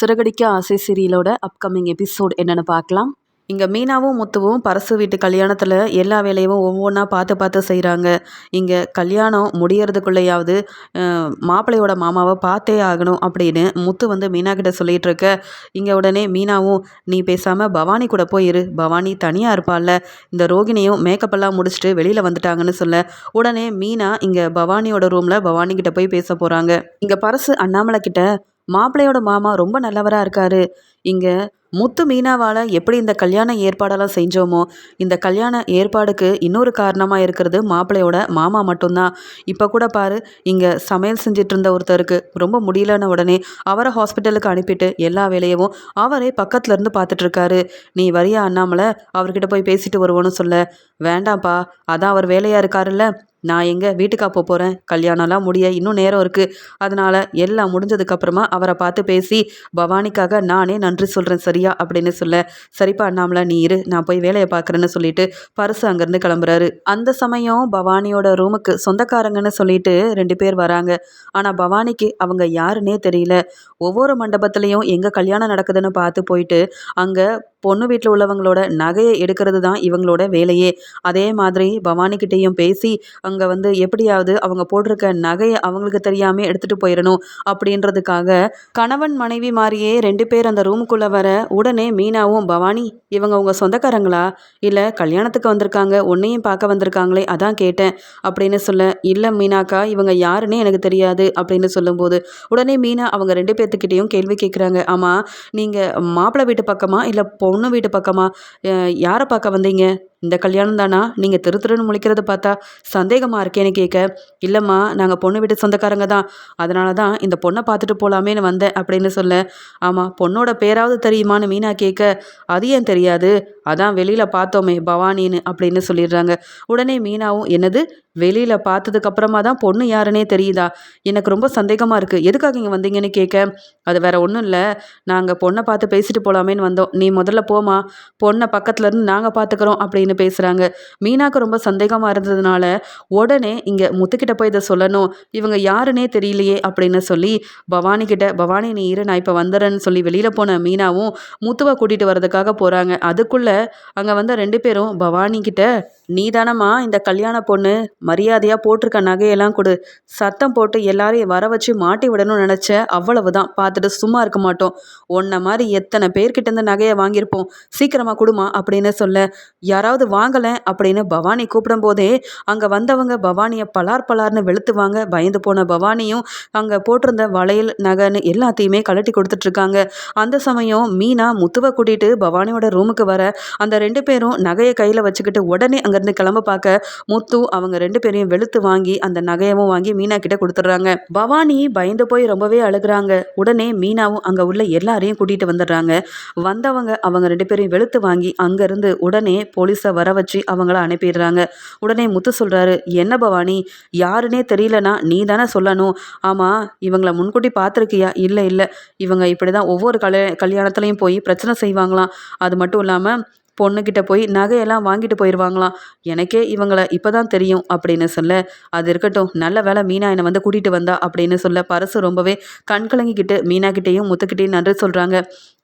சிறகடிக்க ஆசை சீரியலோட upcoming episode என்னென்னு பார்க்கலாம். இங்கே மீனாவும் முத்துவும் பரசு வீட்டு கல்யாணத்தில் எல்லா வேலையும் ஒவ்வொன்றா பார்த்து பார்த்து செய்கிறாங்க இங்கே கல்யாணம் முடியறதுக்குள்ளேயாவது மாப்பிள்ளையோட மாமாவை பார்த்தே ஆகணும் அப்படின்னு முத்து வந்து மீனா கிட்ட சொல்லிகிட்டு இருக்க. இங்கே உடனே மீனாவும் நீ பேசாமல் பவானி கூட போயிரு பவானி தனியாக இருப்பாள்ல. இந்த ரோகிணியும் மேக்கப்பெல்லாம் முடிச்சுட்டு வெளியில் வந்துட்டாங்கன்னு சொல்ல. உடனே மீனா இங்கே பவானியோட ரூமில் பவானி கிட்ட போய் பேச போகிறாங்க இங்கே பரசு அண்ணாமலை கிட்ட மாப்பிள்ளையோட மாமா ரொம்ப நல்லவராக இருக்காரு. இங்கே முத்து மீனாவால் எப்படி இந்த கல்யாண ஏற்பாடெல்லாம் செஞ்சோமோ இந்த கல்யாண ஏற்பாடுக்கு இன்னொரு காரணமாக இருக்கிறது மாப்பிள்ளையோட மாமா மட்டும்தான். இப்போ கூட பாரு இங்கே சமையல் செஞ்சிட்டு இருந்த ஒருத்தருக்கு ரொம்ப முடியலன்னு உடனே அவரை ஹாஸ்பிட்டலுக்கு அனுப்பிட்டு எல்லா வேலையவும் அவரே பக்கத்துலேருந்து பார்த்துட்ருக்காரு நீ வரியா அண்ணாமலை அவர்கிட்ட போய் பேசிட்டு வருவோன்னு சொல்ல. வேண்டாம்ப்பா அதான் அவர் வேலையாக இருக்காருல்ல. நான் எங்கே வீட்டுக்கா போக போகிறேன் கல்யாணம்லாம் முடிய இன்னும் நேரம் இருக்குது அதனால் எல்லாம் முடிஞ்சதுக்கப்புறமா அவரை பார்த்து பேசி பவானிக்காக நானே நன்றி சொல்கிறேன் சரியா அப்படின்னு சொல்ல சரிப்பா அண்ணாமலா நீ இரு நான் போய் வேலையை பார்க்குறேன்னு சொல்லிட்டு பரிசு அங்கேருந்து கிளம்புறாரு. அந்த சமயம் பவானியோட ரூமுக்கு சொந்தக்காரங்கன்னு சொல்லிட்டு ரெண்டு பேர் வராங்க. ஆனால் பவானிக்கு அவங்க யாருன்னே தெரியல. ஒவ்வொரு மண்டபத்துலேயும் எங்கே கல்யாணம் நடக்குதுன்னு பார்த்து போயிட்டு அங்கே பொண்ணு வீட்டில் உள்ளவங்களோட நகையை எடுக்கிறது தான் இவங்களோட வேலையே. அதே மாதிரி பவானிக்கிட்டேயும் பேசி அங்கே வந்து எப்படியாவது அவங்க போட்டிருக்க நகையை அவங்களுக்கு தெரியாமல் எடுத்துகிட்டு போயிடணும் அப்படின்றதுக்காக கணவன் மனைவி மாதிரியே ரெண்டு பேர் அந்த ரூமுக்குள்ளே வர உடனே மீனாவும் பவானி இவங்க உங்க சொந்தக்காரங்களா? இல்லை கல்யாணத்துக்கு வந்திருக்காங்க உன்னையும் பார்க்க வந்திருக்காங்களே அதான் கேட்டேன் அப்படின்னு சொல்ல இல்லை மீனாக்கா இவங்க யாருன்னே எனக்கு தெரியாது அப்படின்னு சொல்லும்போது உடனே மீனா அவங்க ரெண்டு பேர்த்துக்கிட்டேயும் கேள்வி கேட்குறாங்க ஆமாம் நீங்கள் மாப்பிள்ளை வீட்டு பக்கமா இல்லை பொண்ணு வீட்டு பக்கமா யாரை பார்க்க வந்தீங்க? இந்த கல்யாணம் தானா? நீங்கள் திரு திருன்னு முழிக்கிறத பார்த்தா சந்தேகமாக இருக்கேன்னு கேட்க இல்லைம்மா நாங்கள் பொண்ணு வீட்டு சொந்தக்காரங்க தான். அதனால தான் இந்த பொண்ணை பார்த்துட்டு போகலாமேன்னு வந்தேன் அப்படின்னு சொல்ல. ஆமாம் பொண்ணோட பேராவது தெரியுமான்னு மீனா கேட்க அது ஏன் தெரியாது? அதான் வெளியில் பார்த்தோமே பவானின்னு அப்படின்னு சொல்லிடுறாங்க. உடனே மீனாவும் என்னது? வெளியில் பார்த்ததுக்கு அப்புறமா தான் பொண்ணு யாருன்னே தெரியுதா? எனக்கு ரொம்ப சந்தேகமாக இருக்குது எதுக்காக இங்கே வந்தீங்கன்னு கேட்க அது வேற ஒன்றும் இல்லை. நாங்கள் பொண்ணை பார்த்து பேசிட்டு போகலாமேன்னு வந்தோம். நீ முதல்ல போமா பொண்ணை பக்கத்துலேருந்து நாங்கள் பார்த்துக்குறோம் அப்படின்னு பேசுகிறாங்க மீனாக்கு ரொம்ப சந்தேகமாக இருந்ததுனால உடனே இங்கே முத்துக்கிட்ட போய் இதை சொல்லணும். இவங்க யாருன்னே தெரியலையே அப்படின்னு சொல்லி பவானி கிட்ட பவானி நீ இரு நான் இப்போ வந்துடுறேன்னு சொல்லி வெளியில் போன மீனாவும் முத்துவை கூட்டிகிட்டு வரதுக்காக போகிறாங்க அதுக்குள்ளே அங்கே வந்த ரெண்டு பேரும் பவானி கிட்ட நீ தானம்மா இந்த கல்யாண பொண்ணு? மரியாதையாக போட்டிருக்க நகையெல்லாம் கொடு. சத்தம் போட்டு எல்லாரையும் வர வச்சு மாட்டி விடணும்னு நினச்ச அவ்வளவு தான் பார்த்துட்டு சும்மா இருக்க மாட்டோம். உன்ன மாதிரி எத்தனை பேர்கிட்ட இருந்து நகையை வாங்கியிருப்போம். சீக்கிரமாக கொடுமா அப்படின்னு சொல்ல யாராவது வாங்கலை? அப்படின்னு பவானி கூப்பிடும் போதே அங்கே வந்தவங்க பவானியை பலார் பலார்னு வெளுத்துவாங்க. பயந்து போன பவானியும் அங்கே போட்டிருந்த வளையல் நகைன்னு எல்லாத்தையுமே கலட்டி கொடுத்துட்ருக்காங்க. அந்த சமயம் மீனா முத்துவை கூட்டிகிட்டு பவானியோட ரூமுக்கு வர அந்த ரெண்டு பேரும் நகையை கையில் வச்சுக்கிட்டு உடனே அங்கே அங்கேருந்து கிளம்ப பார்க்க முத்து அவங்க ரெண்டு பேரையும் வெளுத்து வாங்கி அந்த நகையவும் வாங்கி மீனா கிட்ட கொடுத்துட்றாங்க. பவானி பயந்து போய் ரொம்பவே அழுகுறாங்க. உடனே மீனாவும் அங்கே உள்ள எல்லாரையும் கூட்டிகிட்டு வந்துடுறாங்க. வந்தவங்க அவங்க ரெண்டு பேரையும் வெளுத்து வாங்கி அங்கேருந்து உடனே போலீஸை வர வச்சு அவங்கள அனுப்பிடுறாங்க. உடனே முத்து சொல்கிறாரு என்ன பவானி? யாருன்னே தெரியலனா நீ தானே சொல்லணும். ஆமாம் இவங்கள முன்கூட்டி பார்த்துருக்கியா? இல்லை இல்லை. இவங்க இப்படி தான் ஒவ்வொரு கல்யா கல்யாணத்துலேயும் போய் பிரச்சனை செய்வாங்களாம். அது மட்டும் இல்லாமல் பொண்ணுக்கிட்ட போய் நகையெல்லாம் வாங்கிட்டு போயிடுவாங்களாம் எனக்கே இவங்களை இப்போ தான் தெரியும் அப்படின்னு சொல்ல அது இருக்கட்டும் நல்ல வேலை மீனா என்னை வந்து கூட்டிகிட்டு வந்தா அப்படின்னு சொல்ல பரசு ரொம்பவே கண்கலங்கிக்கிட்டு மீனாக்கிட்டேயும் முத்துக்கிட்டேயும் நன்றி சொல்கிறாங்க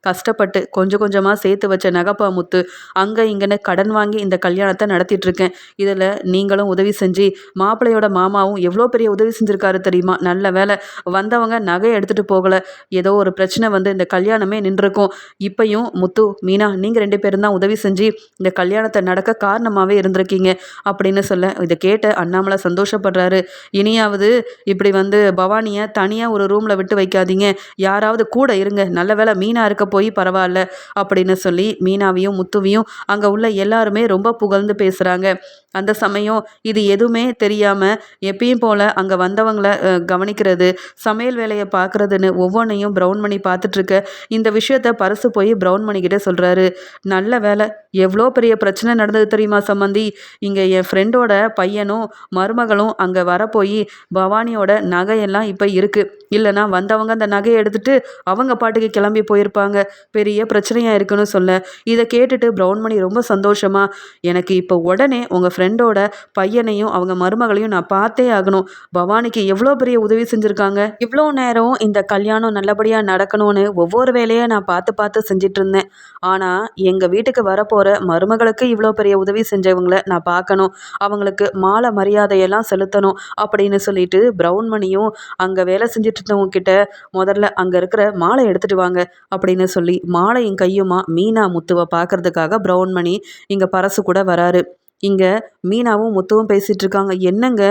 கஷ்டப்பட்டு கொஞ்சம் கொஞ்சமாக சேர்த்து வச்ச நகைப்பா முத்து அங்கே இங்கேன்னு கடன் வாங்கி இந்த கல்யாணத்தை நடத்திட்டுருக்கேன். இதில் நீங்களும் உதவி செஞ்சு மாப்பிள்ளையோட மாமாவும் எவ்வளோ பெரிய உதவி செஞ்சுருக்காரு தெரியுமா? நல்ல வேலை வந்தவங்க நகையை எடுத்துகிட்டு போகலை. ஏதோ ஒரு பிரச்சனை வந்து இந்த கல்யாணமே நின்றுருக்கும். இப்பையும் முத்து மீனா நீங்கள் ரெண்டு பேரும் தான் உதவி செஞ்சு இந்த கல்யாணத்தை நடக்க காரணமாகவே இருந்திருக்கீங்க அப்படின்னு சொல்ல இதை கேட்ட அண்ணாமலை சந்தோஷப்படுறாரு. இனியாவது இப்படி வந்து பவானியை தனியாக ஒரு ரூமில் விட்டு வைக்காதீங்க. யாராவது கூட இருங்க. நல்ல வேலை மீனாக இருக்க போய் பரவாயில்ல அப்படின்னு சொல்லி மீனாவையும் முத்துவையும் அங்கே உள்ள எல்லாருமே ரொம்ப புகழ்ந்து பேசுகிறாங்க அந்த சமயம் இது எதுவுமே தெரியாமல் எப்பயும் போல் அங்கே வந்தவங்களை கவனிக்கிறது சமையல் வேலையை பார்க்குறதுன்னு ஒவ்வொன்றையும் ப்ரௌன் பண்ணி பார்த்துட்ருக்க இந்த விஷயத்த பரிசு போய் ப்ரௌன் பண்ணிக்கிட்டே சொல்கிறாரு நல்ல வேலை எவ்வளோ பெரிய பிரச்சனை நடந்தது தெரியுமா சம்மந்தி இங்கே என் ஃப்ரெண்டோட பையனும் மருமகளும் அங்கே வரப்போய் பவானியோட நகையெல்லாம் இப்போ இருக்குது இல்லைனா வந்தவங்க அந்த நகையை எடுத்துகிட்டு அவங்க பாட்டுக்கு கிளம்பி போயிருப்பாங்க. பெரிய பிரச்சனையாக இருக்குன்னு சொல்ல. இதை கேட்டுட்டு ப்ரௌன்மணி ரொம்ப சந்தோஷமா எனக்கு இப்போ உடனே உங்கள் ஃப்ரெண்டோட பையனையும் அவங்க மருமகளையும் நான் பார்த்தே ஆகணும். பவானிக்கு எவ்வளோ பெரிய உதவி செஞ்சுருக்காங்க? இவ்வளோ நேரம் இந்த கல்யாணம் நல்லபடியாக நடக்கணும்னு ஒவ்வொரு வேலையை நான் பார்த்து பார்த்து செஞ்சிட்டு இருந்தேன் ஆனால் எங்கள் வீட்டுக்கு வரப்போகிற மருமகளுக்கு இவ்வளோ பெரிய உதவி செஞ்சவங்கள நான் பார்க்கணும். அவங்களுக்கு மாலை மரியாதையெல்லாம் செலுத்தணும் அப்படின்னு சொல்லிட்டு ப்ரௌன்மணியும் அங்கே வேலை செஞ்சுட்டு இருந்தவங்க கிட்ட முதல்ல அங்கே இருக்கிற மாலை எடுத்துட்டு வாங்க அப்படின்னு சொல்லி மாலையும் கையுமா மீனா முத்துவை பார்க்கறதுக்காக ப்ரௌன்மணி இங்கே பரசு கூட வராரு. இங்கே மீனாவும் முத்துவும் பேசிகிட்டு இருக்காங்க. என்னங்க?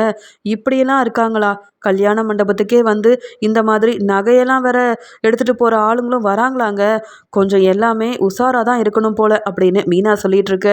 இப்படியெல்லாம் இருக்காங்களா? கல்யாண மண்டபத்துக்கே வந்து இந்த மாதிரி நகையெல்லாம் வேற எடுத்துகிட்டு போகிற ஆளுங்களும் வராங்களாங்க. கொஞ்சம் எல்லாமே உஷாராக தான் இருக்கணும் போல் அப்படின்னு மீனா சொல்லிகிட்டு இருக்க.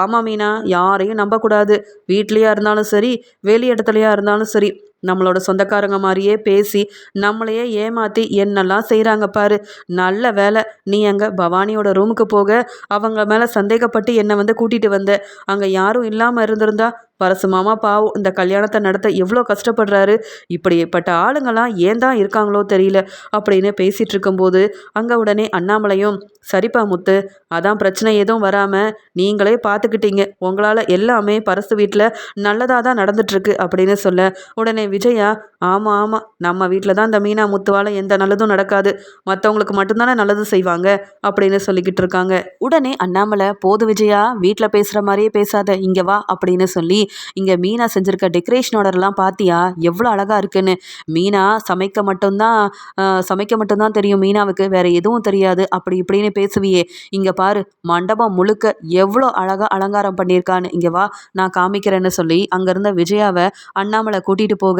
ஆமாம் மீனா யாரையும் நம்பக்கூடாது. வீட்லேயா இருந்தாலும் சரி வெளி இடத்துலையா இருந்தாலும் சரி. நம்மளோட சொந்தக்காரங்க மாதிரியே பேசி நம்மளையே ஏமாற்றி என்னெல்லாம் செய்கிறாங்க பாரு. நல்ல வேலை நீ அங்கே பவானியோட ரூமுக்கு போக அவங்க மேலே சந்தேகப்பட்டு என்னை வந்து கூட்டிகிட்டு வந்த. அங்கே யாரும் இல்லாமல் இருந்திருந்தா பரசு மாமா பாவம் இந்த கல்யாணத்தை நடத்த எவ்வளோ கஷ்டப்படுறாரு. இப்படிப்பட்ட ஆளுங்கள்லாம் ஏன் தான் இருக்காங்களோ தெரியல. அப்படின்னு பேசிகிட்டு இருக்கும்போது அங்கே உடனே அண்ணாமலையும் சரிப்பா முத்து அதான் பிரச்சனை எதுவும் வராமல் நீங்களே பார்த்துக்கிட்டீங்க உங்களால் எல்லாமே பரசு வீட்டில் நல்லதாக தான் நடந்துட்டுருக்கு அப்படின்னு சொல்ல உடனே விஜயா ஆமாம் ஆமாம் நம்ம வீட்டில் தான் இந்த மீனா முத்துவால் எந்த நல்லதும் நடக்காது. மற்றவங்களுக்கு மட்டும்தானே நல்லது செய்வாங்க அப்படின்னு சொல்லிக்கிட்டு இருக்காங்க. உடனே அண்ணாமலை போது விஜயா வீட்டில் பேசுகிற மாதிரியே பேசாத இங்கே வா அப்படின்னு சொல்லி இங்கே மீனா செஞ்சுருக்க ஆர்டர்லாம் பார்த்தியா எவ்வளோ அழகாக இருக்குன்னு. மீனா சமைக்க மட்டும்தான் சமைக்க மட்டும்தான் தெரியும் மீனாவுக்கு. வேறு எதுவும் தெரியாது. அப்படி இப்படின்னு பேசுவியே. இங்கே பாரு மண்டபம் முழுக்க எவ்வளோ அழகாக அலங்காரம் பண்ணியிருக்கான்னு. இங்கே வா நான் காமிக்கிறேன்னு சொல்லி அங்கேருந்த விஜயாவை அண்ணாமலை கூட்டிகிட்டு போக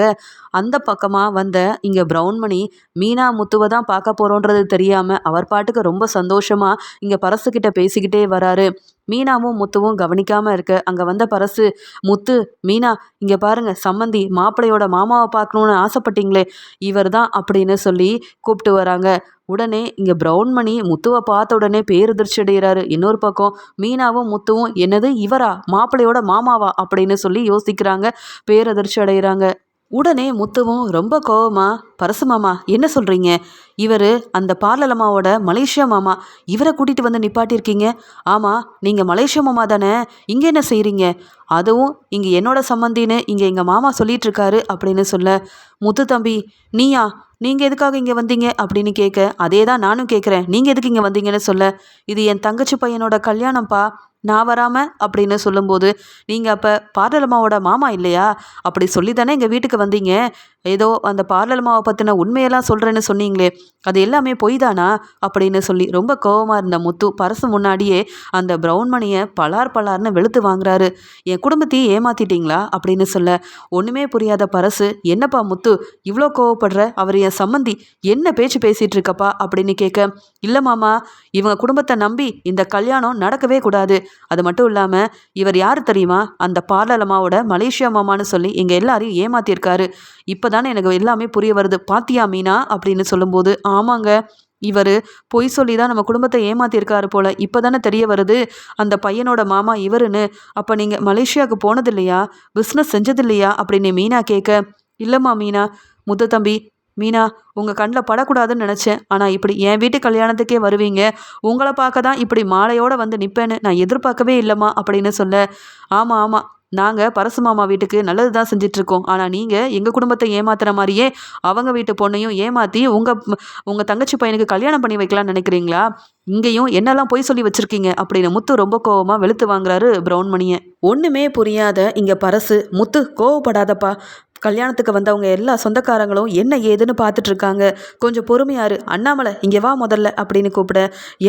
அந்த அந்த பக்கமாக வந்த இங்கே ப்ரௌன்மணி மீனா முத்துவை தான் பார்க்க போகிறோன்றது தெரியாமல் அவர் பாட்டுக்கு ரொம்ப சந்தோஷமாக இங்கே பரசுக்கிட்ட பேசிக்கிட்டே வராரு. மீனாவும் முத்துவும் கவனிக்காமல் இருக்க அங்கே வந்த பரசு முத்து மீனா இங்கே பாருங்க சம்மந்தி மாப்பிள்ளையோட மாமாவை பார்க்கணுன்னு ஆசைப்பட்டீங்களே இவர் தான் அப்படின்னு சொல்லி கூப்பிட்டு வராங்க. உடனே இங்கே ப்ரௌன்மணி முத்துவை பார்த்த உடனே பேருதிர்ச்சி அடைகிறாரு. இன்னொரு பக்கம் மீனாவும் முத்துவும் என்னது இவரா? மாப்பிள்ளையோட மாமாவா? அப்படின்னு சொல்லி யோசிக்கிறாங்க. பேரதிர்ச்சி அடைகிறாங்க. உடனே முத்துவும் ரொம்ப கோவமா பரசு மாமா என்ன சொல்கிறீங்க இவர் அந்த பார்லர் அம்மாவோட மலேசியா மாமா. இவரை கூட்டிகிட்டு வந்து நிப்பாட்டியிருக்கீங்க. ஆமாம் நீங்கள் மலேசியா மாமா தானே? இங்கே என்ன செய்கிறீங்க அதுவும் இங்கே என்னோட சம்மந்தின்னு இங்கே எங்கள் மாமா சொல்லிட்டு இருக்காரு அப்படின்னு சொல்ல முத்து தம்பி நீயா? நீங்கள் எதுக்காக இங்கே வந்தீங்க? அப்படின்னு கேட்க அதே தான் நானும் கேட்குறேன் நீங்கள் எதுக்கு இங்கே வந்தீங்கன்னு சொல்ல. இது என் தங்கச்சி பையனோட கல்யாணம்ப்பா. நான் வராமல் அப்படின்னு சொல்லும்போது நீங்கள் அப்போ பார்லலம்மாவோட மாமா இல்லையா? அப்படி சொல்லி தானே எங்கள் வீட்டுக்கு வந்தீங்க? ஏதோ அந்த பார்லலம்மாவை பற்றின உண்மையெல்லாம் சொல்கிறேன்னு சொன்னீங்களே அது எல்லாமே பொய் தானா அப்படின்னு சொல்லி ரொம்ப கோபமாக இருந்த முத்து பரசு முன்னாடியே அந்த ப்ரௌன் மணியை பலார் பலார்னு வெளுத்து வாங்குறாரு. என் குடும்பத்தையே ஏமாத்திட்டீங்களா? அப்படின்னு சொல்ல ஒன்றுமே புரியாத பரசு என்னப்பா முத்து இவ்வளோ கோவப்படுற? அவர் என் சம்மந்தி என்ன பேச்சு பேசிகிட்டு இருக்கப்பா? அப்படின்னு கேட்க இல்லை மாமா இவங்க குடும்பத்தை நம்பி இந்த கல்யாணம் நடக்கவே கூடாது. அது மட்டும் இல்லாமல் இவர் யார் தெரியுமா? அந்த பார்லர் மலேசியா மாமான்னு சொல்லி எங்கள் எல்லாரையும் ஏமாத்தியிருக்காரு இப்போ தானே எனக்கு எல்லாமே புரிய வருது. பாத்தியா மீனா? அப்படின்னு சொல்லும்போது ஆமாங்க. இவர் பொய் சொல்லி தான் நம்ம குடும்பத்தை ஏமாத்தியிருக்காரு போல. இப்போ தானே தெரிய வருது அந்த பையனோட மாமா இவருன்னு. அப்போ நீங்கள் மலேசியாவுக்கு போனது இல்லையா பிஸ்னஸ் செஞ்சதில்லையா? அப்படின்னு மீனா கேட்க இல்லைம்மா மீனா. முத்த தம்பி மீனா உங்கள் கண்ணில் படக்கூடாதுன்னு நினச்சேன். ஆனால் இப்படி என் வீட்டு கல்யாணத்துக்கே வருவீங்க. உங்களை பார்க்க தான் இப்படி மாலையோடு வந்து நிற்பேன்னு நான் எதிர்பார்க்கவே இல்லைம்மா அப்படின்னு சொல்ல. ஆமாம் ஆமாம் நாங்கள் பரசு மாமா வீட்டுக்கு நல்லது தான் செஞ்சிட்ருக்கோம். ஆனால் நீங்கள் எங்கள் குடும்பத்தை ஏமாத்துற மாதிரியே அவங்க வீட்டு பொண்ணையும் ஏமாற்றி உங்கள் உங்கள் தங்கச்சி பையனுக்கு கல்யாணம் பண்ணி வைக்கலாம்னு நினைக்கிறீங்களா? இங்கேயும் என்னெல்லாம் பொய் சொல்லி வச்சுருக்கீங்க? அப்படின்னு முத்து ரொம்ப கோவமாக வெளுத்து வாங்குறாரு பிரவுன் மணியை ஒன்றுமே புரியாத இங்கே பரசு. முத்து கோவப்படாதப்பா. கல்யாணத்துக்கு வந்தவங்க எல்லா சொந்தக்காரங்களும் என்ன ஏதுன்னு பார்த்துட்டு இருக்காங்க கொஞ்சம் பொறுமையாரு அண்ணாமலை இங்கே வா முதல்ல அப்படின்னு கூப்பிட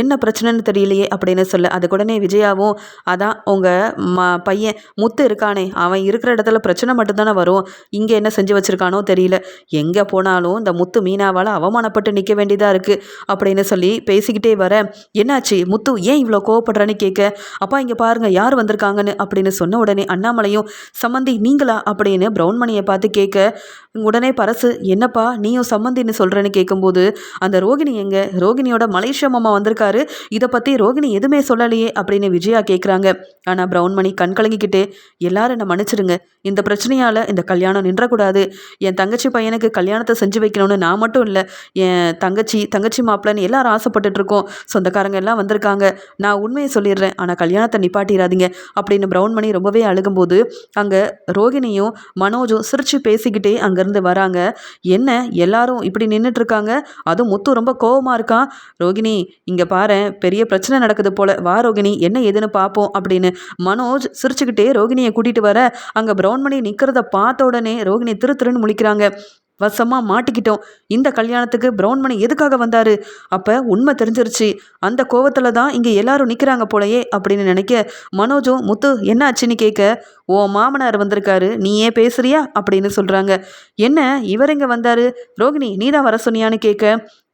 என்ன பிரச்சனைன்னு தெரியலையே அப்படின்னு சொல்ல அது உடனே விஜயாவும் அதான் உங்கள் ம பையன் முத்து இருக்கானே அவன் இருக்கிற இடத்துல பிரச்சனை மட்டும்தானே வரும். இங்கே என்ன செஞ்சு வச்சுருக்கானோ தெரியல. எங்கே போனாலும் இந்த முத்து மீனாவால் அவமானப்பட்டு நிற்க வேண்டியதாக இருக்குது அப்படின்னு சொல்லி பேசிக்கிட்டே வர என்னாச்சு? முத்து ஏன் இவ்வளோ கோவப்படுறான்னு கேட்க? அப்பா இங்கே பாருங்கள் யார் வந்திருக்காங்கன்னு அப்படின்னு சொன்ன உடனே அண்ணாமலையும் சம்மந்தி நீங்களா? அப்படின்னு பிரவுன்மணியை பார்த்து பார்த்து கேட்க உடனே பரசு என்னப்பா நீயும் சம்மந்தின்னு சொல்கிறேன்னு கேட்கும்போது அந்த ரோகிணி எங்க? ரோகிணியோட மலேசியா மாமா வந்திருக்காரு. இதை பற்றி ரோகிணி எதுவுமே சொல்லலையே அப்படின்னு விஜயா கேட்குறாங்க ஆனால் பிரவுன்மணி கண் கலங்கிக்கிட்டே எல்லாரும் என்னை மன்னிச்சிடுங்க இந்த பிரச்சனையால் இந்த கல்யாணம் நின்றக்கூடாது. என் தங்கச்சி பையனுக்கு கல்யாணத்தை செஞ்சு வைக்கணும்னு நான் மட்டும் இல்லை என் தங்கச்சி தங்கச்சி மாப்பிள்ளன்னு எல்லாரும் ஆசைப்பட்டுட்டு இருக்கோம். சொந்தக்காரங்க எல்லாம் வந்திருக்காங்க. நான் உண்மையை சொல்லிடுறேன். ஆனால் கல்யாணத்தை நிப்பாட்டிடாதீங்க அப்படின்னு பிரவுன்மணி ரொம்பவே அழுகும்போது அங்கே ரோகிணியும் மனோஜும் சிரிச்சு பேசிக்கிட்டே அங்கேருந்து வராங்க. என்ன எல்லாரும் இப்படி நின்றுட்டு இருக்காங்க அதுவும் முத்து ரொம்ப கோபமாக இருக்கான் ரோகிணி இங்கே பாரு பெரிய பிரச்சனை நடக்குது போல. வா ரோகிணி என்ன ஏதுன்னு பார்ப்போம் அப்படின்னு மனோஜ் சிரிச்சுக்கிட்டே ரோகிணியை கூட்டிகிட்டு வர அங்கே ப்ரௌன் நிற்கிறத பார்த்த உடனே ரோகிணி திரு திருன்னு முழிக்கிறாங்க. வசமாக மாட்டிக்கிட்டோம். இந்த கல்யாணத்துக்கு ப்ரௌன் மணி எதுக்காக வந்தாரு? அப்போ உண்மை தெரிஞ்சிருச்சு. அந்த கோவத்தில் தான் இங்கே எல்லாரும் நிற்கிறாங்க போலயே அப்படின்னு நினைக்க மனோஜும் முத்து என்ன ஆச்சுன்னு கேட்க ஓ மாமனார் வந்திருக்காரு. நீ ஏன் பேசுறியா? அப்படின்னு சொல்கிறாங்க என்ன? இவர் எங்கே வந்தார்? ரோகிணி நீ தான் வர சொன்னியான்னு கேட்க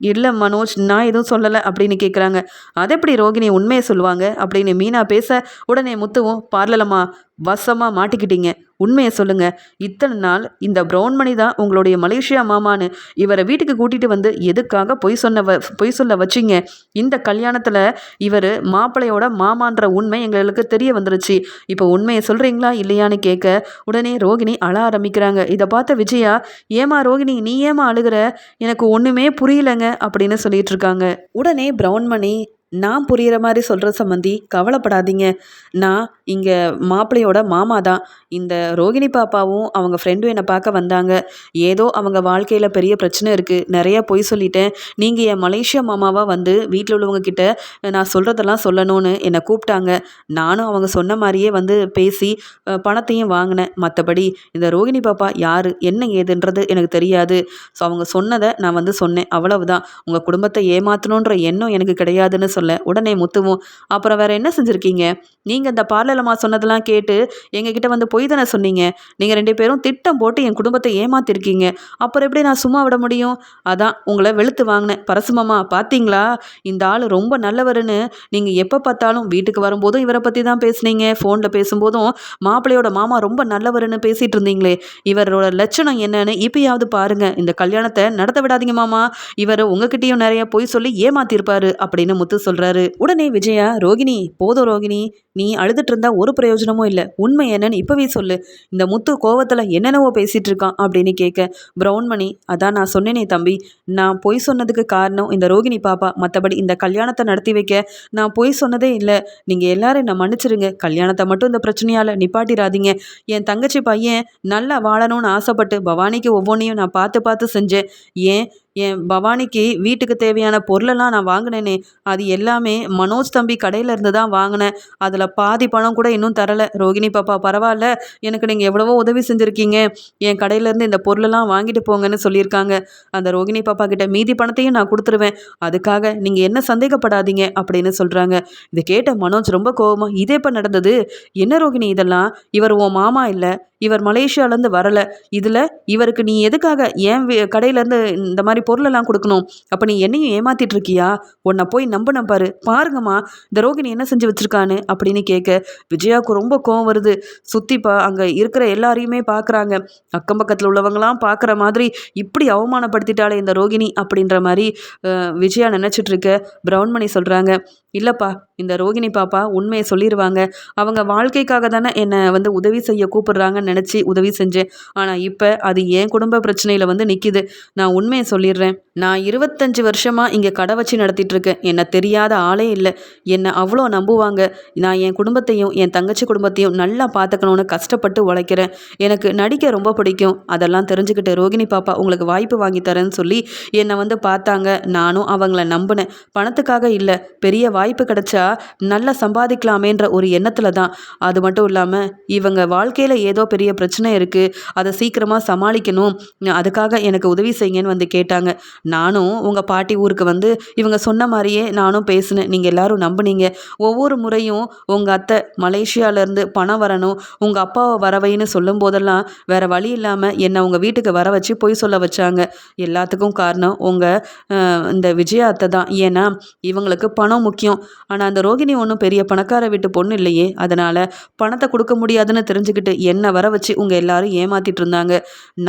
இல்லை மனோஜ் நான் எதுவும் சொல்லலை அப்படின்னு கேட்குறாங்க அது எப்படி ரோகிணி உண்மையை சொல்லுவாங்க? அப்படின்னு மீனா பேச உடனே முத்துவும் பார்லலம்மா வசமாக மாட்டிக்கிட்டீங்க. உண்மையை சொல்லுங்கள் இத்தனை நாள் இந்த ப்ரௌன் மணி தான் உங்களுடைய மலேசியா மாமான்னு இவரை வீட்டுக்கு கூட்டிகிட்டு வந்து எதுக்காக பொய் சொன்ன வ பொய் சொல்ல வச்சிங்க? இந்த கல்யாணத்தில் இவர் மாப்பிள்ளையோட மாமான்ற உண்மை எங்களுக்கு தெரிய வந்துருச்சு. இப்போ உண்மையை சொல்கிறீங்களா இல்லையான்னு கேட்க உடனே ரோகிணி அழ ஆரம்பிக்கிறாங்க. இதை பார்த்த விஜயா ஏமா ரோகிணி நீ ஏமா அழுகிற? எனக்கு ஒன்றுமே புரியலங்க. அப்படின்னு சொல்லிட்டு இருக்காங்க. உடனே பிரவுன் மணி நான் புரிகிற மாதிரி சொல்கிற சம்மந்தி கவலைப்படாதீங்க. நான் இங்கே மாப்பிள்ளையோட மாமா தான். இந்த ரோகிணி பாப்பாவும் அவங்க ஃப்ரெண்டும் என்னை பார்க்க வந்தாங்க. ஏதோ அவங்க வாழ்க்கையில் பெரிய பிரச்சனை இருக்குது நிறைய பொய் சொல்லிட்டேன். நீங்கள் என் மலேசியா மாமாவாக வந்து வீட்டில் உள்ளவங்க கிட்ட நான் சொல்கிறதெல்லாம் சொல்லணும்னு என்னை கூப்பிட்டாங்க. நானும் அவங்க சொன்ன மாதிரியே வந்து பேசி பணத்தையும் வாங்கினேன். மற்றபடி இந்த ரோகிணி பாப்பா யார்? என்ன ஏதுன்றது எனக்கு தெரியாது. ஸோ அவங்க சொன்னதை நான் வந்து சொன்னேன். அவ்வளவுதான். உங்கள் குடும்பத்தை ஏமாற்றணுன்ற எண்ணம் எனக்கு கிடையாதுன்னு சொல்ல. உடனே முத்துவும் அப்புறம் வேற என்ன செஞ்சுருக்கீங்க? நீங்கள் இந்த பார்லலம்மா சொன்னதெல்லாம் கேட்டு எங்ககிட்ட வந்து பொய் தானே சொன்னீங்க? நீங்கள் ரெண்டு பேரும் திட்டம் போட்டு என் குடும்பத்தை ஏமாத்திருக்கீங்க. அப்புறம் எப்படி நான் சும்மா விட முடியும்? அதான் உங்களை வெளுத்து வாங்கினேன். பரசுமாமா பார்த்தீங்களா இந்த ஆள் ரொம்ப நல்லவருன்னு. நீங்கள் எப்போ பார்த்தாலும் வீட்டுக்கு வரும்போதும் இவரை பற்றி தான் பேசுனீங்க. ஃபோனில் பேசும்போதும் மாப்பிள்ளையோட மாமா ரொம்ப நல்லவருன்னு பேசிகிட்டு இருந்தீங்களே இவரோட லட்சணம் என்னன்னு இப்பயாவது பாருங்கள் இந்த கல்யாணத்தை நடத்த விடாதீங்க மாமா. இவர் உங்ககிட்டயும் நிறைய பொய் சொல்லி ஏமாத்திருப்பாரு அப்படின்னு முத்து சொல்கிறாரு உடனே விஜயா ரோகிணி போதும் ரோகிணி. நீ அழுதுட்டு இருந்தா ஒரு பிரயோஜனமும் இல்லை. உண்மை என்னன்னு இப்போவே சொல்லு. இந்த முத்து கோவத்தில் என்னென்னவோ பேசிகிட்டு இருக்கான் அப்படின்னு கேட்க பிரவுன்மணி அதான் நான் சொன்னேனே தம்பி. நான் பொய் சொன்னதுக்கு காரணம் இந்த ரோகிணி பாப்பா. மற்றபடி இந்த கல்யாணத்தை நடத்தி வைக்க நான் பொய் சொன்னதே இல்லை. நீங்கள் எல்லாரும் என்னை மன்னிச்சிருங்க. கல்யாணத்தை மட்டும் இந்த பிரச்சனையால் நிப்பாட்டிடாதீங்க என் தங்கச்சி பையன் நல்லா வாழணும்னு ஆசைப்பட்டு பவானிக்கு ஒவ்வொன்றையும் நான் பார்த்து பார்த்து செஞ்சேன். ஏன்? என் பவானிக்கு வீட்டுக்கு தேவையான பொருளெல்லாம் நான் வாங்கினேனே. அது எல்லாமே மனோஜ் தம்பி கடையில் இருந்து தான் வாங்கினேன். அதில் பாதி பணம் கூட இன்னும் தரலை. ரோகிணி பாப்பா பரவாயில்ல. எனக்கு நீங்கள் எவ்வளவோ உதவி செஞ்சுருக்கீங்க. என் கடையிலேருந்து இந்த பொருளெல்லாம் வாங்கிட்டு போங்கன்னு சொல்லியிருக்காங்க. அந்த ரோகிணி பாப்பா கிட்ட மீதி பணத்தையும் நான் கொடுத்துருவேன். அதுக்காக நீங்கள் என்ன சந்தேகப்படாதீங்க அப்படின்னு சொல்கிறாங்க இதை கேட்ட மனோஜ் ரொம்ப கோபமாக இதே இப்போ நடந்தது? என்ன ரோகிணி இதெல்லாம்? இவர் உன் மாமா இல்லை. இவர் மலேசியாவிலேருந்து வரலை. இதில் இவருக்கு நீ எதுக்காக ஏன் கடையிலேருந்து இந்த மாதிரி பொருளெல்லாம் கொடுக்கணும். அப்போ நீ என்னையும் ஏமாத்திட்டு இருக்கியா? உன்னை போய் நம்பின பாரு. பாருங்கம்மா இந்த ரோகிணி என்ன செஞ்சு வச்சிருக்கான்னு அப்படின்னு கேட்க விஜயாவுக்கு ரொம்ப கோவம் வருது. சுற்றி பா அங்கே இருக்கிற எல்லாரையுமே பார்க்குறாங்க அக்கம் பக்கத்தில் உள்ளவங்களாம் பார்க்குற மாதிரி இப்படி அவமானப்படுத்திட்டாலே இந்த ரோகிணி அப்படின்ற மாதிரி விஜயா நினச்சிட்டு இருக்க சொல்கிறாங்க இல்லைப்பா இந்த ரோகிணி பாப்பா உண்மையை சொல்லிடுவாங்க அவங்க வாழ்க்கைக்காக தானே என்னை வந்து உதவி செய்ய கூப்பிடுறாங்கன்னு நினச்சி உதவி செஞ்சேன். ஆனால் இப்போ அது என் குடும்ப பிரச்சனையில் வந்து நிற்கிது நான் உண்மையை சொல்லிடுறேன். நான் இருபத்தஞ்சு வருஷமாக இங்கே கடை வச்சு நடத்திட்டுருக்கேன். என்னை தெரியாத ஆளே இல்லை. என்னை அவ்வளோ நம்புவாங்க. நான் என் குடும்பத்தையும் என் தங்கச்சி குடும்பத்தையும் நல்லா பார்த்துக்கணுன்னு கஷ்டப்பட்டு உழைக்கிறேன். எனக்கு நடிக்க ரொம்ப பிடிக்கும். அதெல்லாம் தெரிஞ்சுக்கிட்டு ரோகிணி பாப்பா உங்களுக்கு வாய்ப்பு வாங்கி தரேன்னு சொல்லி என்னை வந்து பார்த்தாங்க. நானும் அவங்கள நம்பினேன். பணத்துக்காக இல்லை. பெரிய வாய்ப்பு கிடைச்சா நல்லா சம்பாதிக்கலாமேன்ற ஒரு எண்ணத்தில் தான். அது மட்டும் இல்லாமல் இவங்க வாழ்க்கையில் ஏதோ பெரிய பிரச்சனை இருக்குது அதை சீக்கிரமாக சமாளிக்கணும். அதுக்காக எனக்கு உதவி செய்யுங்கன்னு வந்து கேட்டாங்க. நானும் உங்கள் பாட்டி ஊருக்கு வந்து இவங்க சொன்ன மாதிரியே நானும் பேசினேன். நீங்கள் எல்லாரும் நம்புனீங்க. ஒவ்வொரு முறையும் உங்கள் அத்தை மலேசியாவிலேருந்து பணம் வரணும் உங்கள் அப்பாவை வரவைன்னு சொல்லும் போதெல்லாம் வேறு வழி இல்லாமல் என்னை உங்கள் வீட்டுக்கு வர வச்சு பொய் சொல்ல வச்சாங்க. எல்லாத்துக்கும் காரணம் உங்கள் இந்த விஜயா அத்தை தான். ஏன்னா இவங்களுக்கு பணம் முக்கியம். ஆனால் அந்த ரோகிணி ஒன்றும் பெரிய பணக்கார வீட்டு பொண்ணு இல்லையே. அதனால் பணத்தை கொடுக்க முடியாதுன்னு தெரிஞ்சுக்கிட்டு என்னை வர வச்சு உங்கள் எல்லாரும் ஏமாத்திட்டு இருந்தாங்க.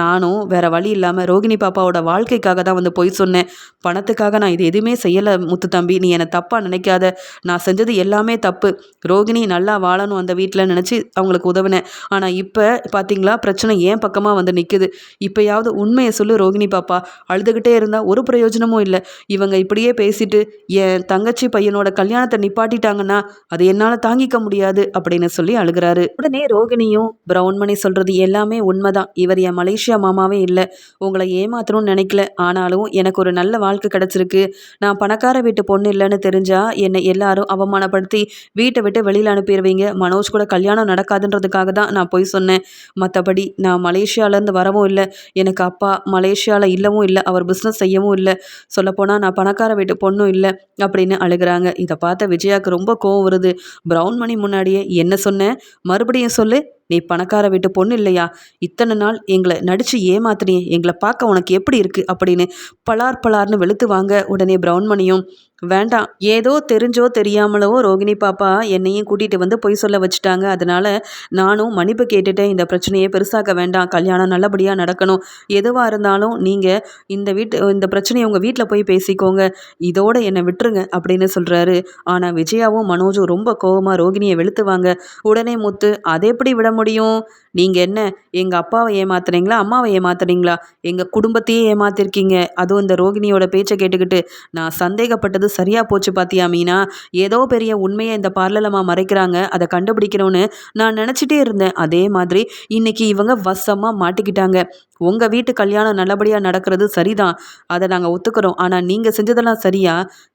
நானும் வேற வழி இல்லாமல் ரோகிணி பாப்பாவோட வாழ்க்கைக்காக தான் வந்து போய் சொன்னேன். பணத்துக்காக நான் இது எதுவுமே செய்யலை முத்து தம்பி. நீ என்னை தப்பாக நினைக்காத. நான் செஞ்சது எல்லாமே தப்பு. ரோகிணி நல்லா வாழணும் அந்த வீட்டில் நினச்சி அவங்களுக்கு உதவினேன். ஆனால் இப்போ பார்த்தீங்களா பிரச்சனை ஏன் பக்கமாக வந்து நிற்குது இப்போயாவது உண்மையை சொல்லு ரோகிணி பாப்பா. அழுதுகிட்டே இருந்தால் ஒரு பிரயோஜனமும் இல்லை. இவங்க இப்படியே பேசிட்டு என் தங்கச்சி பையனோட கல்யாணத்தை நிப்பாட்டிட்டாங்கன்னா அது என்னால் தாங்கிக்க முடியாது அப்படின்னு சொல்லி அழுகிறாரு. உடனே ரோகிணியும் பிரவுன்மணி சொல்கிறது எல்லாமே உண்மைதான். இவர் என் மலேசியா மாமாவே இல்லை. உங்களை ஏமாத்தணும்னு நினைக்கல. ஆனாலும் எனக்கு ஒரு நல்ல வாழ்க்கை கிடச்சிருக்கு. நான் பணக்கார வீட்டு பொண்ணு இல்லைன்னு தெரிஞ்சால் என்னை எல்லாரும் அவமானப்படுத்தி வீட்டை விட்டு வெளியில் அனுப்பிடுவீங்க. மனோஜ் கூட கல்யாணம் நடக்காதுன்றதுக்காக தான் நான் போய் சொன்னேன். மற்றபடி நான் மலேசியாவிலேருந்து வரவும் இல்லை. எனக்கு அப்பா மலேசியாவில் இல்லவும் இல்லை. அவர் பிஸ்னஸ் செய்யவும் இல்லை. சொல்லப்போனால் நான் பணக்கார வீட்டு பொண்ணும் இல்லை அப்படின்னு அழுகிறாங்க. இதை பார்த்த விஜயாவுக்கு ரொம்ப கோவம் வருது. ப்ரௌன் மணி முன்னாடியே என்ன சொன்னேன்? மறுபடியும் சொல்லு. நீ பணக்கார வீட்டு பொண்ணு இல்லையா? இத்தனை நாள் எங்களை நடித்து ஏமாத்தினியே எங்களை பார்க்க உனக்கு எப்படி இருக்குது அப்படின்னு பலார் பலார்னு வெளுத்து வாங்க உடனே பிரவுன்மணியும். வேண்டாம். ஏதோ தெரிஞ்சோ தெரியாமலோ ரோகிணி பாப்பா என்னையும் கூட்டிகிட்டு வந்து பொய் சொல்ல வச்சுட்டாங்க. அதனால் நானும் மன்னிப்பு கேட்டுட்டேன். இந்த பிரச்சனையை பெருசாக்க வேண்டாம். கல்யாணம் நல்லபடியாக நடக்கணும். எதுவாக இருந்தாலும் நீங்கள் இந்த வீட்டு இந்த பிரச்சனையை உங்கள் வீட்டில் போய் பேசிக்கோங்க. இதோட என்னை விட்டுருங்க அப்படின்னு சொல்கிறாரு ஆனால் விஜயாவும் மனோஜும் ரொம்ப கோவமாக ரோகிணியை வெளுத்துவாங்க உடனே முத்து அதை எப்படி விட முடியும்? நீங்கள் என்ன? எங்கள் அப்பாவை ஏமாத்துறீங்களா அம்மாவை ஏமாத்துறீங்களா எங்கள் குடும்பத்தையே ஏமாத்திருக்கீங்க. அதுவும் இந்த ரோகிணியோட பேச்சை கேட்டுக்கிட்டு நான் சந்தேகப்பட்டது சரியாக போச்சு பார்த்தியா மீனா? ஏதோ பெரிய உண்மையை இந்த பார்லலமாக மறைக்கிறாங்க. அதை கண்டுபிடிக்கணும்னு நான் நினச்சிட்டே இருந்தேன். அதே மாதிரி இன்னைக்கு இவங்க வசமாக மாட்டிக்கிட்டாங்க. உங்கள் வீட்டு கல்யாணம் நல்லபடியாக நடக்கிறது சரிதான். அதை நாங்கள் ஒத்துக்கிறோம். ஆனால் நீங்கள் செஞ்சதெல்லாம் சரியா?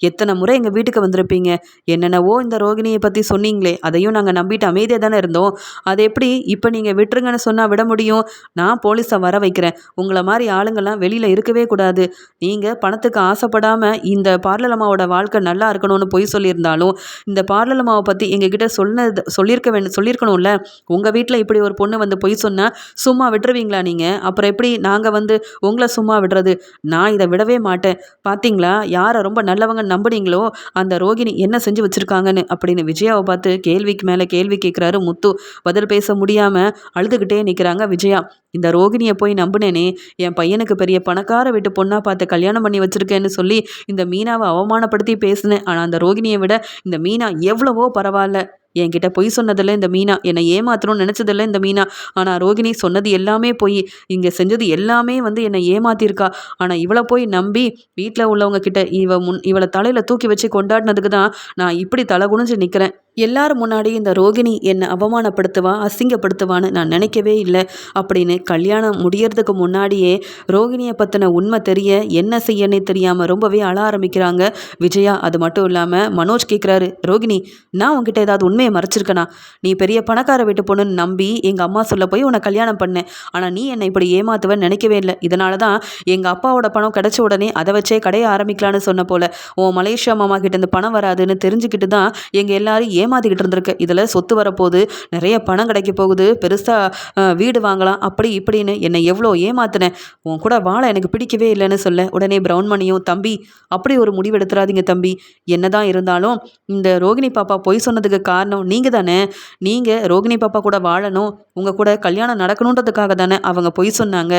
எத்தனை முறை எங்கள் வீட்டுக்கு வந்திருப்பீங்க? என்னென்னவோ இந்த ரோகிணியை பற்றி சொன்னீங்களே அதையும் நாங்கள் நம்பிட்டு அமைதியாக தானே இருந்தோம். அது எப்படி இப்போ நீங்கள் விட்டுருங்கன்னு சொன்னால் விட முடியும்? நான் போலீஸை வர வைக்கிறேன். உங்களை மாதிரி ஆளுங்கள்லாம் வெளியில் இருக்கவே கூடாது. நீங்கள் பணத்துக்கு ஆசைப்படாமல் இந்த பார்லலம்மாவோட வாழ்க்கை நல்லா இருக்கணும்னு பொய் சொல்லியிருந்தாலும் இந்த பார்லலம்மாவை பற்றி எங்ககிட்ட சொன்னது சொல்லியிருக்க வேண்டும் சொல்லியிருக்கணும்ல? உங்கள் வீட்டில் இப்படி ஒரு பொண்ணு வந்து பொய் சொன்னால் சும்மா விட்டுருவீங்களா நீங்கள் அப்புறம் எப்படி நாங்கள் வந்து உங்களை சும்மா விடுறது? நான் இதை விடவே மாட்டேன். பார்த்தீங்களா யாரை ரொம்ப நல்லவங்க நம்புனீங்களோ அந்த ரோகிணி என்ன செஞ்சு வச்சுருக்காங்கன்னு? அப்படின்னு விஜயாவை பார்த்து கேள்விக்கு மேலே கேள்வி கேட்குறாரு முத்து. பதில் பேச முடியாமல் அழுதுகிட்டே நிற்கிறாங்க விஜயா. இந்த ரோகிணியை போய் நம்பினேனே என் பையனுக்கு பெரிய பணக்கார வீட்டு பொண்ணாக பார்த்து கல்யாணம் பண்ணி வச்சுருக்கேன்னு சொல்லி இந்த மீனாவை அவமானப்படுத்தி பேசினேன். ஆனால் அந்த ரோகிணியை விட இந்த மீனா எவ்வளவோ பரவாயில்ல. என்கிட்ட பொய் சொன்னதில்ல இந்த மீனா. என்னை ஏமாத்தணும்னு நினச்சதில்ல இந்த மீனா. ஆனால் ரோகிணி சொன்னது எல்லாமே பொய். இங்கே செஞ்சது எல்லாமே வந்து என்னை ஏமாத்திருக்கா. ஆனால் இவளை போய் நம்பி வீட்டில் உள்ளவங்க கிட்ட இவ முன் இவளை தலையில் தூக்கி வச்சு கொண்டாடினதுக்கு தான் நான் இப்படி தலை குனிஞ்சு நிற்கிறேன் எல்லாரும் முன்னாடி இந்த ரோகிணி என்னை அவமானப்படுத்துவா அசிங்கப்படுத்துவான்னு நான் நினைக்கவே இல்லை. அப்படின்னு கல்யாணம் முடியறதுக்கு முன்னாடியே ரோகிணியை பற்றின உண்மை தெரிய என்ன செய்யனே தெரியாமல் ரொம்பவே அழ ஆரம்பிக்கிறாங்க. விஜயா அது மட்டும் இல்லாமல் மனோஜ் கேட்குறாரு ரோகிணி நான் உங்ககிட்ட ஏதாவது உண்மையை மறைச்சிருக்கனா? நீ பெரிய பணக்கார வீட்டு பொண்ணுன்னு நம்பி எங்கள் அம்மா சொல்ல போய் உன்னை கல்யாணம் பண்ணேன் ஆனால் நீ என்னை இப்படி ஏமாத்துவன்னு நினைக்கவே இல்லை. இதனால தான் எங்கள் அப்பாவோட பணம் கிடைச்ச உடனே அதை வச்சே கடைய ஆரம்பிக்கலான்னு சொன்ன போல உன் மலேசியா மாமா கிட்ட பணம் வராதுன்னு தெரிஞ்சுக்கிட்டு தான் எங்கள் எல்லாரும் ஏமாத்திக்கிட்டு இருந்திருக்கு. இதில் சொத்து வரப்போகுது நிறைய பணம் கிடைக்க போகுது பெருசாக வீடு வாங்கலாம் அப்படி இப்படின்னு என்னை எவ்வளோ ஏமாத்தினேன் உன் கூட வாழ எனக்கு பிடிக்கவே இல்லைன்னு சொல்ல உடனே ப்ரௌன் மணியும் தம்பி அப்படி ஒரு முடிவு எடுத்துறாதீங்க தம்பி. என்னதான் இருந்தாலும் இந்த ரோகிணி பாப்பா பொய் சொன்னதுக்கு காரணம் நீங்கள் தானே. நீங்கள் ரோகிணி பாப்பா கூட வாழணும் உங்கள் கூட கல்யாணம் நடக்கணுன்றதுக்காக தானே அவங்க பொய் சொன்னாங்க.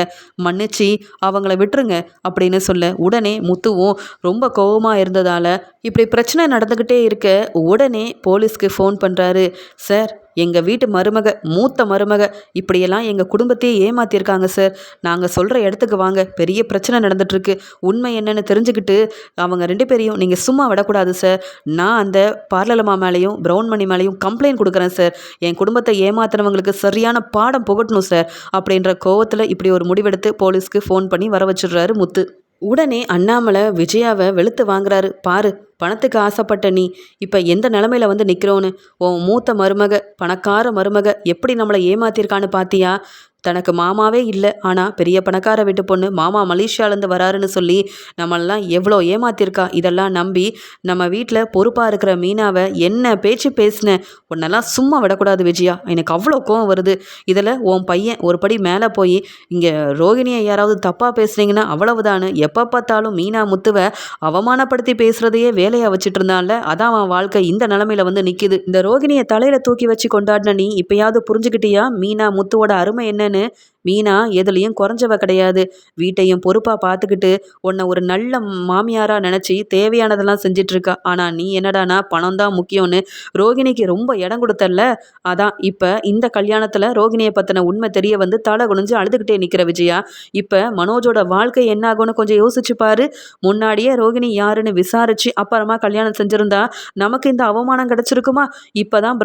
மன்னிச்சு அவங்கள விட்டுருங்க அப்படின்னு சொல்ல உடனே முத்துவும் ரொம்ப கோபமாக இருந்ததால் இப்படி பிரச்சனை நடந்துக்கிட்டே இருக்க. உடனே போலீஸ்க்கு ஃபோன் பண்ணுறாரு சார் எங்கள் வீட்டு மருமக மூத்த மருமக இப்படியெல்லாம் எங்கள் குடும்பத்தையே ஏமாற்றிருக்காங்க சார். நாங்கள் சொல்கிற இடத்துக்கு வாங்க. பெரிய பிரச்சனை நடந்துகிட்ருக்கு உண்மை என்னன்னு தெரிஞ்சுக்கிட்டு அவங்க ரெண்டு பேரையும் நீங்கள் சும்மா விடக்கூடாது சார். நான் அந்த பார்லலமா மேலேயும் ப்ரௌன் மணி மேலேயும் கம்ப்ளைண்ட் கொடுக்குறேன் சார். என் குடும்பத்தை ஏமாத்துறவங்களுக்கு சரியான பாடம் புகட்டணும் சார். அப்படின்ற கோவத்தில் இப்படி ஒரு முடிவெடுத்து போலீஸ்க்கு ஃபோன் பண்ணி வர வச்சிடுறாரு முத்து. உடனே அண்ணாமலை விஜயாவை வெளுத்து வாங்குறாரு. பாரு பணத்துக்கு ஆசைப்பட்ட நீ. இப்போ எந்த நிலமையில வந்து நிற்கிறோன்னு உன் மூத்த மருமக பணக்கார மருமக எப்படி நம்மளை ஏமாத்திருக்கான்னு பாத்தியா? தனக்கு மாமாவே இல்லை. ஆனால் பெரிய பணக்கார வீட்டு பொண்ணு மாமா மலேசியாலேருந்து வராருன்னு சொல்லி நம்மளெல்லாம் எவ்வளோ ஏமாத்திருக்கா? இதெல்லாம் நம்பி நம்ம வீட்டில் பொறுப்பாக இருக்கிற மீனாவை என்ன பேச்சு பேசினேன் உன்னெல்லாம் சும்மா விடக்கூடாது விஜயா. எனக்கு அவ்வளோ கோவம் வருது. இதில் உன் பையன் ஒரு படி மேலே போய் இங்கே ரோகிணியை யாராவது தப்பாக பேசுனீங்கன்னா அவ்வளவுதானு எப்போ பார்த்தாலும் மீனா முத்துவை அவமானப்படுத்தி பேசுகிறதையே வேலையாக வச்சுட்டு இருந்தான்ல அதான் அவன் வாழ்க்கை. இந்த நிலமையில வந்து நிற்கிது இந்த ரோகிணியை தலையில் தூக்கி வச்சு கொண்டாடின நீ இப்போயாவது புரிஞ்சுக்கிட்டியா? மீனா முத்துவோட அருமை என்னன்னு? അങ്ങനെ மீனா எதுலேயும் குறைஞ்சவ கிடையாது. வீட்டையும் பொறுப்பாக பார்த்துக்கிட்டு உன்னை ஒரு நல்ல மாமியாராக நினச்சி தேவையானதெல்லாம் செஞ்சிட்ருக்கா. ஆனால் நீ என்னடானா பணம் தான் முக்கியம்னு ரோகிணிக்கு ரொம்ப இடம் கொடுத்தல்ல. அதான் இப்போ இந்த கல்யாணத்தில் ரோகிணியை பற்றின உண்மை தெரிய வந்து தலை குனிஞ்சு அழுதுகிட்டே நிற்கிற விஜயா. இப்போ மனோஜோட வாழ்க்கை என்ன ஆகும்னு கொஞ்சம் யோசிச்சு பாரு. முன்னாடியே ரோகிணி யாருன்னு விசாரிச்சு அப்புறமா கல்யாணம் செஞ்சுருந்தா நமக்கு இந்த அவமானம் கிடைச்சிருக்குமா? இப்போ தான்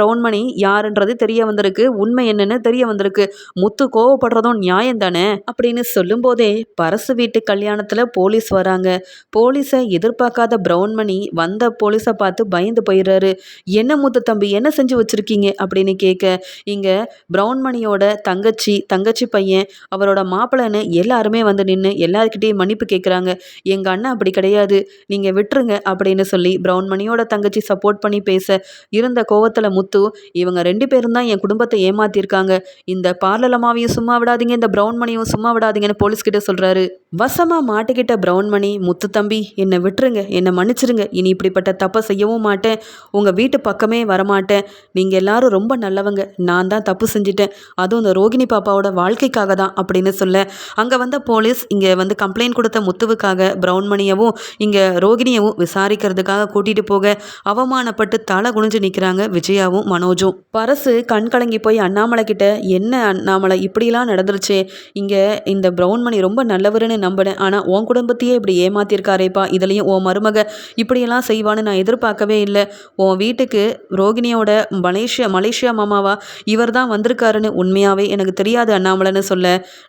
யாருன்றது தெரிய வந்திருக்கு. உண்மை என்னன்னு தெரிய வந்திருக்கு. முத்து கோவப்படுறதும் நியாயம் தானே அப்படின்னு சொல்லும்போதே பரசு வீட்டு கல்யாணத்தில் போலீஸ் வராங்க. போலீஸை எதிர்பார்க்காத பிரவுன்மணி வந்த போலீஸை பார்த்து பயந்து போயிடுறாரு. என்ன முத்து தம்பி என்ன செஞ்சு வச்சுருக்கீங்க? அப்படின்னு கேட்க இங்கே பிரவுன்மணியோட தங்கச்சி தங்கச்சி பையன் அவரோட மாப்பிள்ளைன்னு எல்லாருமே வந்து நின்று எல்லாருக்கிட்டேயும் மன்னிப்பு கேட்குறாங்க எங்கள் அண்ணன் அப்படி கிடையாது. நீங்கள் விட்டுருங்க அப்படின்னு சொல்லி பிரவுன்மணியோட தங்கச்சி சப்போர்ட் பண்ணி பேச இருந்த கோவத்தில் முத்து இவங்க ரெண்டு பேரும் தான் என் குடும்பத்தை ஏமாத்திருக்காங்க. இந்த பார்லலமாவையும் சும்மா விடாது விடாதீங்க இந்த ப்ரௌன் மணியும் சும்மா விடாதீங்கன்னு போலீஸ்கிட்ட சொல்கிறாரு வசமாக மாட்டிக்கிட்ட ப்ரௌன் மணி முத்து தம்பி என்னை விட்டுருங்க என்னை மன்னிச்சிருங்க இனி இப்படிப்பட்ட தப்பை செய்யவும் மாட்டேன் உங்கள் வீட்டு பக்கமே வரமாட்டேன் நீங்கள் எல்லாரும் ரொம்ப நல்லவங்க நான் தான் தப்பு செஞ்சிட்டேன் அதுவும் இந்த ரோகிணி பாப்பாவோட வாழ்க்கைக்காக தான் அப்படின்னு சொல்ல. அங்கே வந்த போலீஸ் இங்கே வந்து கம்ப்ளைண்ட் கொடுத்த முத்துவுக்காக ப்ரௌன் மணியவும் இங்கே ரோகிணியவும் விசாரிக்கிறதுக்காக கூட்டிகிட்டு போக அவமானப்பட்டு தலை குனிஞ்சு நிற்கிறாங்க விஜயாவும் மனோஜும். பரசு கண் கலங்கி போய் அண்ணாமலை கிட்ட என்ன அண்ணாமலை இப்படிலாம் நடந்துருச்சு இங்கே இந்த ப்ரௌன் மணி ரொம்ப நல்லவருன்னு நம்பினேன் ஆனால் உன் குடும்பத்தையே இப்படி ஏமாத்திருக்காரேப்பா. இதுலேயும் உன் மருமக இப்படியெல்லாம் செய்வான்னு நான் எதிர்பார்க்கவே இல்லை. உன் வீட்டுக்கு ரோகிணியோட மலேசியா மலேசியா மாமாவா இவர் தான் வந்திருக்காருன்னு உண்மையாகவே எனக்கு தெரியாது அண்ணாமலைன்னு சொல்ல.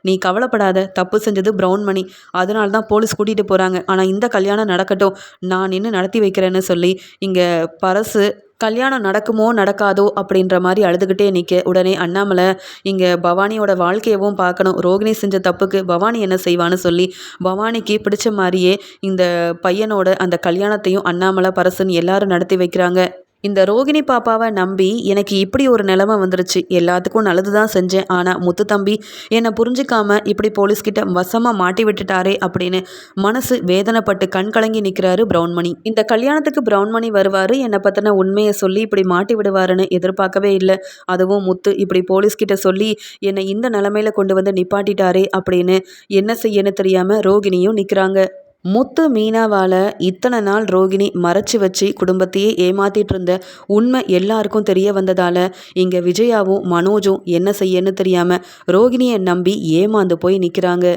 நீ கவலைப்படாத. தப்பு செஞ்சது ப்ரௌன் மணி. அதனால தான் போலீஸ் கூட்டிகிட்டு போகிறாங்க ஆனால் இந்த கல்யாணம் நடக்கட்டும். நான் நின்று நடத்தி வைக்கிறேன்னு சொல்லி இங்கே பரசு கல்யாணம் நடக்குமோ நடக்காதோ அப்படின்ற மாதிரி அழுதுகிட்டே நிற்க உடனே அண்ணாமலை இங்கே பவானியோட வாழ்க்கையவும் பார்க்கணும். ரோகிணி செஞ்ச தப்புக்கு பவானி என்ன செய்வான்னு சொல்லி பவானிக்கு பிடிச்ச மாதிரியே இந்த பையனோட அந்த கல்யாணத்தையும் அண்ணாமலை பரசன் எல்லாரும் நடத்தி வைக்கிறாங்க. இந்த ரோகிணி பாப்பாவை நம்பி எனக்கு இப்படி ஒரு நிலமை வந்துருச்சு. எல்லாத்துக்கும் நல்லது தான் செஞ்சேன். ஆனால் முத்து தம்பி என்னை புரிஞ்சிக்காம இப்படி போலீஸ்கிட்ட வசமாக மாட்டி விட்டுட்டாரே அப்படின்னு மனசு வேதனைப்பட்டு கண் கலங்கி நிற்கிறாரு பிரவுன்மணி. இந்த கல்யாணத்துக்கு பிரவுன்மணி வருவார். என்னை பற்றின உண்மையை சொல்லி இப்படி மாட்டி விடுவாருன்னு எதிர்பார்க்கவே இல்லை. அதுவும் முத்து இப்படி போலீஸ்கிட்ட சொல்லி என்னை இந்த நிலமையில கொண்டு வந்து நிப்பாட்டிட்டாரே அப்படின்னு என்ன செய்யன்னு தெரியாமல் ரோகிணியும் நிற்கிறாங்க முத்து மீனாவால் இத்தனை நாள் ரோகிணி மறைச்சி வச்சு குடும்பத்தையே ஏமாத்திட்டு இருந்த உண்மை எல்லாருக்கும் தெரிய வந்ததால் இங்கே விஜயாவும் மனோஜும் என்ன செய்யன்னு தெரியாமல் ரோகிணியை நம்பி ஏமாந்து போய் நிற்கிறாங்க